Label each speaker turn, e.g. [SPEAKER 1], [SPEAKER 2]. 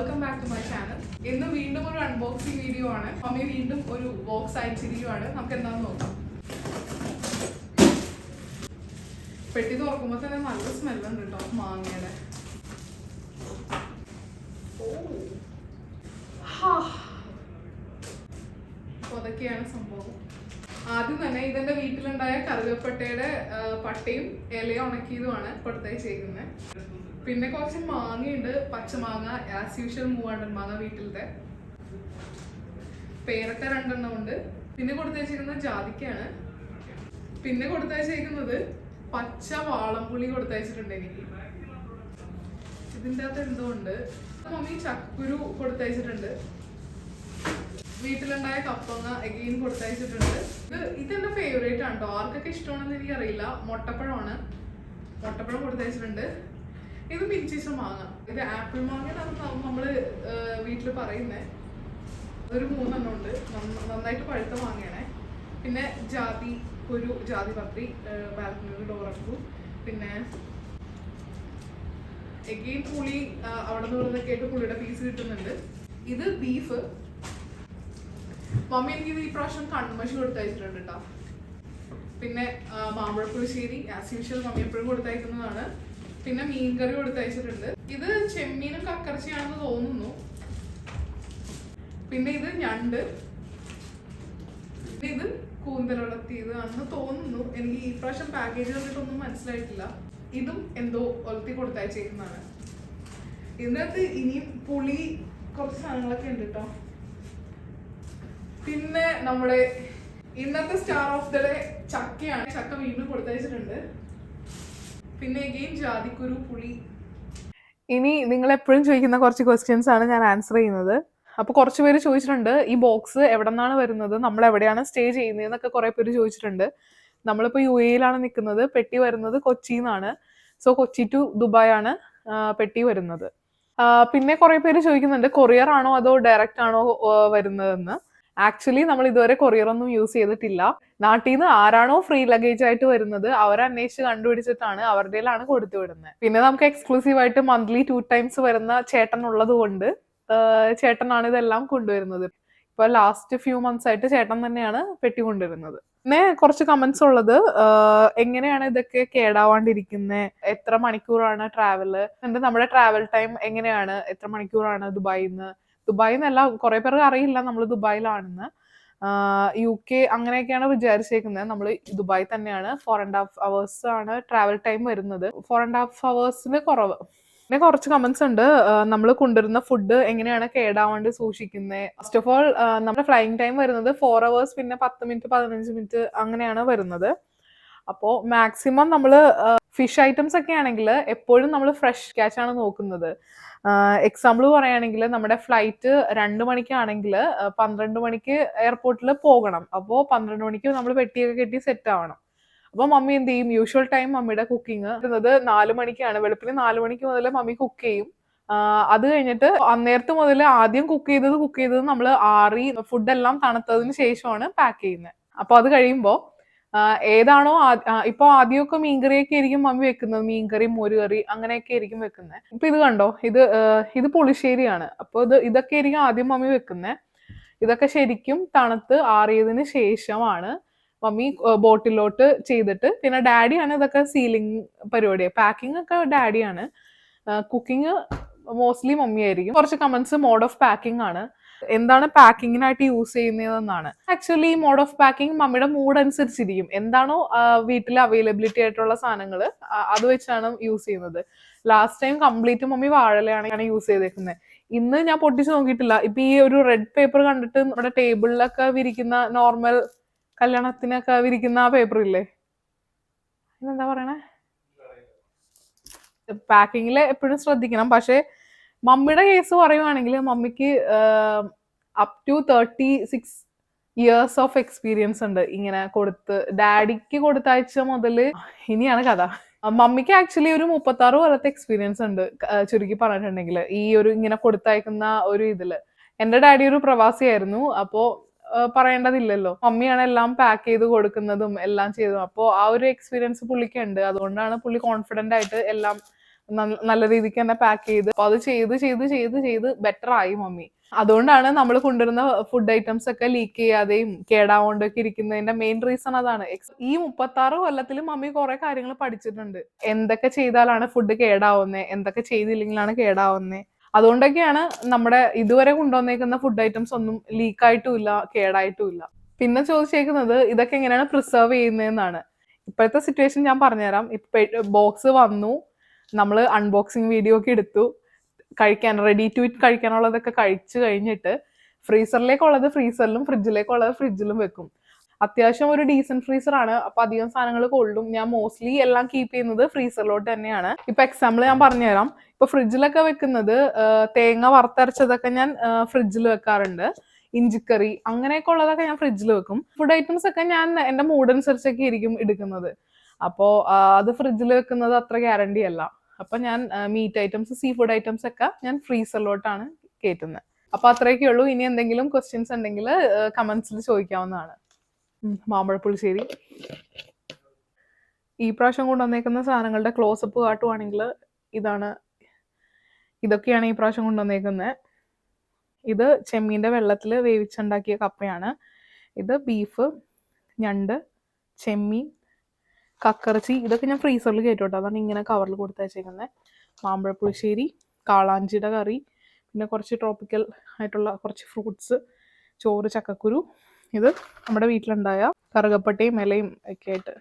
[SPEAKER 1] Welcome back to my channel ഇന്ന് വീണ്ടും ഒരു അൺബോക്സിംഗ് വീഡിയോ ആണ്. മമ്മി വീണ്ടും ഒരു ബോക്സ് അയച്ചിരിക്കുവാണ്. നമുക്ക് എന്താണെന്ന് നോക്കാം. പെട്ടി തുറക്കുമ്പോൾ തന്നെ നല്ല സ്മെല്ലുണ്ട് കേട്ടോ മാങ്ങയുടെ. അതൊക്കെയാണ് സംഭവം. ആദ്യം തന്നെ ഇതെന്റെ വീട്ടിലുണ്ടായ കറുകപ്പട്ടയുടെ പട്ടയും ഇലയും ഉണക്കിയതുമാണ് കൊടുത്തയച്ചേക്കുന്നത് പിന്നെ കുറച്ച് മാങ്ങയുണ്ട് പച്ചമാങ്ങ ആസ് യൂഷ്വൽ മൂവാണ്ടൻ മാങ്ങ വീട്ടിലത്തെ. പേരക്ക രണ്ടെണ്ണം ഉണ്ട്. പിന്നെ കൊടുത്തയച്ചേക്കുന്നത് ജാതിക്കാണ്. പിന്നെ കൊടുത്തയച്ചേക്കുന്നത് പച്ച വാളംപുളി കൊടുത്തയച്ചിട്ടുണ്ട് എനിക്ക്. ഇതിന്റെ അകത്ത് എന്തോ ഉണ്ട്. മമ്മി ചക്കുരു കൊടുത്തയച്ചിട്ടുണ്ട് വീട്ടിലുണ്ടായ കപ്പങ്ങ എഗെയിൻ കൊടുത്തയച്ചിട്ടുണ്ട്. ഇത് ഇതെന്റെ ഫേവറേറ്റ് ആണ് കേട്ടോ ആർക്കൊക്കെ ഇഷ്ടമാണെന്ന് എനിക്കറിയില്ല. മുട്ടപ്പഴമാണ്. മുട്ടപ്പഴം കൊടുത്തയച്ചിട്ടുണ്ട്. ഇത് പിഞ്ചിച്ച മാങ്ങ. ഇത് ആപ്പിൾ മാങ്ങ നമ്മൾ വീട്ടിൽ പറയുന്നേ. അതൊരു മൂന്നെണ്ണം ഉണ്ട്. നന്നായിട്ട് പഴുത്ത മാങ്ങയാണേ. പിന്നെ ജാതി ഒരു ജാതി പത്രി ബാൽക്കണിയിൽ ഡോറക്കു പിന്നെ എഗെയിൻ പുളി അവിടെ നിന്ന് ഇവിടുന്നൊക്കെ ആയിട്ട് പുളിയുടെ പീസ് കിട്ടുന്നുണ്ട്. ഇത് ബീഫ് മമ്മി എനിക്ക് ഈ പ്രാവശ്യം കൺമഷി കൊടുത്തയച്ചിട്ടുണ്ട് കേട്ടോ പിന്നെ മാമ്പഴപ്പുളിശ്ശേരി ആസ് യൂഷ്വൽ മമ്മി എപ്പോഴും കൊടുത്തയക്കുന്നതാണ്. പിന്നെ മീൻകറി കൊടുത്തയച്ചിട്ടുണ്ട്. ഇത് ചെമ്മീനും കക്കറച്ചിയാണെന്ന് തോന്നുന്നു. പിന്നെ ഇത് ഞണ്ട്. പിന്നെ ഇത് കൂന്തലുളത്തിയത് ആണെന്ന് തോന്നുന്നു. എനിക്ക് ഈ പ്രാവശ്യം പാക്കേജ് കണ്ടിട്ടൊന്നും മനസ്സിലായിട്ടില്ല. ഇതും എന്തോ ഒലത്തി കൊടുത്തയച്ചേക്കുന്നതാണ്. ഇതിനകത്ത് ഇനിയും പുളി കുറച്ച് സാധനങ്ങളൊക്കെ ഉണ്ട് കേട്ടോ പിന്നെ നമ്മുടെ ഇന്നത്തെ സ്റ്റാർ ഓഫ് ദ ഡേ ചക്കയാണ്. ചക്ക വീണ്ടും കൊടുത്തയച്ചിട്ടുണ്ട്. പിന്നെ ഗെയിം ജാതിക്കുരു പുളി. ഇനി നിങ്ങൾ എപ്പോഴും ചോദിക്കുന്ന കുറച്ച് ക്വസ്റ്റ്യൻസ് ആണ് ഞാൻ ആൻസർ ചെയ്യുന്നത്. അപ്പോൾ കുറച്ച് പേര് ചോദിച്ചിട്ടുണ്ട് ഈ ബോക്സ് എവിടെ നിന്നാണ് വരുന്നത്? നമ്മൾ എവിടെയാണ് സ്റ്റേ ചെയ്യുന്നത്? എന്നൊക്കെ കുറേ പേര് ചോദിച്ചിട്ടുണ്ട്. നമ്മളിപ്പോൾ യു എയിലാണ് നിൽക്കുന്നത്. പെട്ടി വരുന്നത് കൊച്ചി നിന്നാണ്. സോ കൊച്ചി ടു ദുബായ് ആണ് പെട്ടി വരുന്നത്. പിന്നെ കുറേ പേര് ചോദിക്കുന്നുണ്ട് കൊറിയർ ആണോ അതോ ഡയറക്റ്റ് ആണോ വരുന്നതെന്ന്? ആക്ച്വലി നമ്മൾ ഇതുവരെ കൊറിയർ ഒന്നും യൂസ് ചെയ്തിട്ടില്ല. നാട്ടിൽ നിന്ന് ആരാണോ ഫ്രീ ലഗേജ് ആയിട്ട് വരുന്നത് അവരെ അന്വേഷിച്ച് കണ്ടുപിടിച്ചിട്ടാണ് അവരുടെയിലാണ് കൊടുത്തു വിടുന്നത്. പിന്നെ നമുക്ക് എക്സ്ക്ലൂസീവ് ആയിട്ട് മന്ത്ലി ടു ടൈംസ് വരുന്ന ചേട്ടൻ ഉള്ളത് കൊണ്ട് ചേട്ടനാണ് ഇതെല്ലാം കൊണ്ടുവരുന്നത്. ഇപ്പൊ ലാസ്റ്റ് ഫ്യൂ മന്ത്സ് ആയിട്ട് ചേട്ടൻ തന്നെയാണ് പെട്ടി കൊണ്ടുവരുന്നത് പിന്നെ കുറച്ച് കമന്റ്സ് ഉള്ളത് എങ്ങനെയാണ് ഇതൊക്കെ കേടാവാണ്ടിരിക്കുന്നത് എത്ര മണിക്കൂറാണ് ട്രാവൽ എന്നിട്ട് നമ്മുടെ ട്രാവൽ ടൈം എങ്ങനെയാണ്? എത്ര മണിക്കൂറാണ് ദുബായിൽ നിന്ന് ദുബായിൽ നിന്നല്ല കുറെ അറിയില്ല നമ്മൾ ദുബായിലാണെന്ന്. യു കെ അങ്ങനെയൊക്കെയാണ് വിചാരിച്ചേക്കുന്നത് നമ്മൾ ദുബായ് തന്നെയാണ്. ഫോർ ആൻഡ് ഹാഫ് അവേഴ്സ് ആണ് ട്രാവൽ ടൈം വരുന്നത്. ഫോർ ആൻഡ് ഹാഫ് അവേഴ്സിന് കുറവ്. പിന്നെ കുറച്ച് കമന്റ്സ് ഉണ്ട്. നമ്മൾ കൊണ്ടുവരുന്ന ഫുഡ് എങ്ങനെയാണ് കേടാവാണ്ട് സൂക്ഷിക്കുന്നത് ഫസ്റ്റ് ഓഫ് ഓൾ നമ്മുടെ ഫ്ലൈയിങ് ടൈം വരുന്നത് ഫോർ അവേഴ്സ് പിന്നെ പത്ത് മിനിറ്റ് പതിനഞ്ച് മിനിറ്റ് അങ്ങനെയാണ് വരുന്നത്. അപ്പോൾ മാക്സിമം നമ്മൾ ഫിഷ് ഐറ്റംസ് ഒക്കെ ആണെങ്കിൽ എപ്പോഴും നമ്മൾ ഫ്രഷ് ക്യാച്ച് ആണ് നോക്കുന്നത്. എക്സാമ്പിൾ പറയുകയാണെങ്കിൽ നമ്മുടെ ഫ്ലൈറ്റ് രണ്ട് മണിക്കാണെങ്കിൽ പന്ത്രണ്ട് മണിക്ക് എയർപോർട്ടിൽ പോകണം. അപ്പോൾ പന്ത്രണ്ട് മണിക്ക് നമ്മൾ പെട്ടിയൊക്കെ കെട്ടി സെറ്റ് ആവണം. അപ്പോൾ മമ്മി എന്ത് ചെയ്യും? യൂഷ്വൽ ടൈം മമ്മിയുടെ കുക്കിംഗ് വരുന്നത് നാല് മണിക്കാണ്. വെളുപ്പിന് നാല് മണിക്ക് മുതൽ മമ്മി കുക്ക് ചെയ്യും. അത് കഴിഞ്ഞിട്ട് അന്നേരത്ത് മുതൽ ആദ്യം കുക്ക് ചെയ്തത് കുക്ക് ചെയ്തത് നമ്മൾ ആറി ഫുഡെല്ലാം തണുത്തതിന് ശേഷമാണ് പാക്ക് ചെയ്യുന്നത്. അപ്പോൾ അത് കഴിയുമ്പോൾ ഏതാണോ ഇപ്പൊ ആദ്യമൊക്കെ മീൻകറിയൊക്കെ ആയിരിക്കും മമ്മി വെക്കുന്നത്. മീൻകറി മോരുകറി അങ്ങനെയൊക്കെ ആയിരിക്കും വെക്കുന്നത് ഇപ്പൊ ഇത് കണ്ടോ? ഇത് ഇത് പുളിശ്ശേരിയാണ്. അപ്പോൾ ഇത് ഇതൊക്കെ ആയിരിക്കും ആദ്യം മമ്മി വെക്കുന്നത് ഇതൊക്കെ ശരിക്കും തണുത്ത് ആറിയതിന് ശേഷമാണ് മമ്മി ബോട്ടിലോട്ട് ചെയ്തിട്ട്. പിന്നെ ഡാഡിയാണ് ഇതൊക്കെ സീലിംഗ് പരിപാടി. പാക്കിംഗ് ഒക്കെ ഡാഡിയാണ്. കുക്കിംഗ് മോസ്റ്റ്ലി മമ്മി ആയിരിക്കും. കുറച്ച് കമന്റ്സ് മോഡ് ഓഫ് പാക്കിംഗ് ആണ്. എന്താണ് പാക്കിങ്ങിനായിട്ട് യൂസ് ചെയ്യുന്നതെന്നാണ്. ആക്ച്വലി ഈ മോഡ് ഓഫ് പാക്കിംഗ് മമ്മിയുടെ മൂഡ് അനുസരിച്ചിരിക്കും. എന്താണോ വീട്ടിൽ അവൈലബിലിറ്റി ആയിട്ടുള്ള സാധനങ്ങൾ അത് വെച്ചാണ് യൂസ് ചെയ്യുന്നത്. ലാസ്റ്റ് ടൈം കംപ്ലീറ്റ് മമ്മി വാഴലയാണ് യൂസ് ചെയ്തേക്കുന്നത് ഇന്ന് ഞാൻ പൊട്ടിച്ച് നോക്കിയിട്ടില്ല. ഇപ്പൊ ഈ ഒരു റെഡ് പേപ്പർ കണ്ടിട്ട് നമ്മുടെ ടേബിളിലൊക്കെ വിരിക്കുന്ന നോർമൽ കല്യാണത്തിനൊക്കെ വിരിക്കുന്ന ആ പേപ്പർ ഇല്ലേ? എന്താ പറയണേ? പാക്കിങ്ങിൽ എപ്പോഴും ശ്രദ്ധിക്കണം. പക്ഷെ മമ്മിയുടെ കേസ് പറയുവാണെങ്കിൽ മമ്മിക്ക് up to thirty six years of experience ഉണ്ട് ഇങ്ങനെ കൊടുത്ത്. ഡാഡിക്ക് കൊടുത്തയച്ച മുതൽ ഇനിയാണ് കഥ. മമ്മിക്ക് ആക്ച്വലി ഒരു മുപ്പത്തി ആറ് കൊല്ലത്തെ എക്സ്പീരിയൻസ് ഉണ്ട് ചുരുക്കി പറഞ്ഞിട്ടുണ്ടെങ്കിൽ ഈ ഒരു ഇങ്ങനെ കൊടുത്തയക്കുന്ന ഒരു ഇതിൽ. എന്റെ ഡാഡി ഒരു പ്രവാസിയായിരുന്നു അപ്പോ പറയേണ്ടതില്ലല്ലോ. മമ്മിയാണ് എല്ലാം പാക്ക് ചെയ്ത് കൊടുക്കുന്നതും എല്ലാം ചെയ്തതും. അപ്പോ ആ ഒരു എക്സ്പീരിയൻസ് പുള്ളിക്ക് ഉണ്ട്. അതുകൊണ്ടാണ് പുള്ളി കോൺഫിഡന്റ് ആയിട്ട് എല്ലാം നല്ല രീതിക്ക് തന്നെ പാക്ക് ചെയ്ത്. അപ്പൊ അത് ചെയ്ത് ചെയ്ത് ചെയ്ത് ചെയ്ത് ബെറ്റർ ആയി മമ്മി. അതുകൊണ്ടാണ് നമ്മൾ കൊണ്ടുവരുന്ന ഫുഡ് ഐറ്റംസ് ഒക്കെ ലീക്ക് ചെയ്യാതെയും കേടാവോണ്ടൊക്കെ ഇരിക്കുന്നതിന്റെ മെയിൻ റീസൺ അതാണ്. ഈ മുപ്പത്തി ആറ് കൊല്ലത്തിൽ മമ്മി കുറെ കാര്യങ്ങൾ പഠിച്ചിട്ടുണ്ട്. എന്തൊക്കെ ചെയ്താലാണ് ഫുഡ് കേടാവുന്നത് എന്തൊക്കെ ചെയ്തില്ലെങ്കിലാണ് കേടാവുന്നത് അതുകൊണ്ടൊക്കെയാണ് നമ്മുടെ ഇതുവരെ കൊണ്ടുവന്നേക്കുന്ന ഫുഡ് ഐറ്റംസ് ഒന്നും ലീക്ക് ആയിട്ടുമില്ല കേടായിട്ടുമില്ല. പിന്നെ ചോദിച്ചേക്കുന്നത് ഇതൊക്കെ എങ്ങനെയാണ് പ്രിസർവ് ചെയ്യുന്നതെന്നാണ്. ഇപ്പോഴത്തെ സിറ്റുവേഷൻ ഞാൻ പറഞ്ഞുതരാം. ഇപ്പൊ ബോക്സ് വന്നു. നമ്മൾ അൺബോക്സിങ് വീഡിയോ ഒക്കെ എടുത്തു. കഴിക്കാൻ റെഡി ടു ഇറ്റ് കഴിക്കാനുള്ളതൊക്കെ കഴിച്ചു കഴിഞ്ഞിട്ട് ഫ്രീസറിലേക്കുള്ളത് ഫ്രീസറിലും ഫ്രിഡ്ജിലേക്കുള്ളത് ഫ്രിഡ്ജിലും വെക്കും. അത്യാവശ്യം ഒരു ഡീസന്റ് ഫ്രീസർ ആണ് അപ്പൊ അധികം സാധനങ്ങൾ കൊള്ളും. ഞാൻ മോസ്റ്റ്ലി എല്ലാം കീപ്പ് ചെയ്യുന്നത് ഫ്രീസറിലോട്ട് തന്നെയാണ്. ഇപ്പൊ എക്സാമ്പിൾ ഞാൻ പറഞ്ഞുതരാം. ഇപ്പൊ ഫ്രിഡ്ജിലൊക്കെ വെക്കുന്നത് തേങ്ങ വറുത്തരച്ചതൊക്കെ ഞാൻ ഫ്രിഡ്ജിൽ വെക്കാറുണ്ട്. ഇഞ്ചിക്കറി അങ്ങനെയൊക്കെ ഉള്ളതൊക്കെ ഞാൻ ഫ്രിഡ്ജിൽ വെക്കും. ഫുഡ് ഐറ്റംസ് ഒക്കെ ഞാൻ എന്റെ മൂഡ് അനുസരിച്ചൊക്കെ ആയിരിക്കും എടുക്കുന്നത് അപ്പോൾ അത് ഫ്രിഡ്ജിൽ വെക്കുന്നത് അത്ര ഗ്യാരണ്ടി അല്ല. അപ്പൊ ഞാൻ meat items seafood items ഒക്കെ ഞാൻ ഫ്രീസറിലോട്ടാണ് കയറ്റുന്നത് അപ്പൊ അത്രയൊക്കെ ഉള്ളൂ. ഇനി എന്തെങ്കിലും ക്വസ്റ്റ്യൻസ് ഉണ്ടെങ്കിൽ കമന്റ്സിൽ ചോദിക്കാവുന്നതാണ്. മാമ്പഴപ്പുളിശ്ശേരി. ഈ പ്രാവശ്യം കൊണ്ടുവന്നേക്കുന്ന സാധനങ്ങളുടെ ക്ലോസപ്പ് കാട്ടുവാണെങ്കിൽ ഇതാണ്. ഇതൊക്കെയാണ് ഈ പ്രാവശ്യം കൊണ്ടുവന്നേക്കുന്നത് ഇത് ചെമ്മീന്റെ വെള്ളത്തിൽ വേവിച്ചുണ്ടാക്കിയ കപ്പയാണ്. ഇത് ബീഫ് ഞണ്ട് ചെമ്മീൻ കക്കറച്ചി ഇതൊക്കെ ഞാൻ ഫ്രീസറിൽ കയറ്റോട്ടോ അതാണ് ഇങ്ങനെ കവറിൽ കൊടുത്തയച്ചേക്കുന്നത് മാമ്പഴപ്പുളിശ്ശേരി കാളാഞ്ചിയുടെ കറി പിന്നെ കുറച്ച് ട്രോപ്പിക്കൽ ആയിട്ടുള്ള കുറച്ച് ഫ്രൂട്ട്സ് ചോറ് ചക്കക്കുരു. ഇത് നമ്മുടെ വീട്ടിലുണ്ടായ കറുകപ്പട്ടയും ഇലയും ഒക്കെ ആയിട്ട്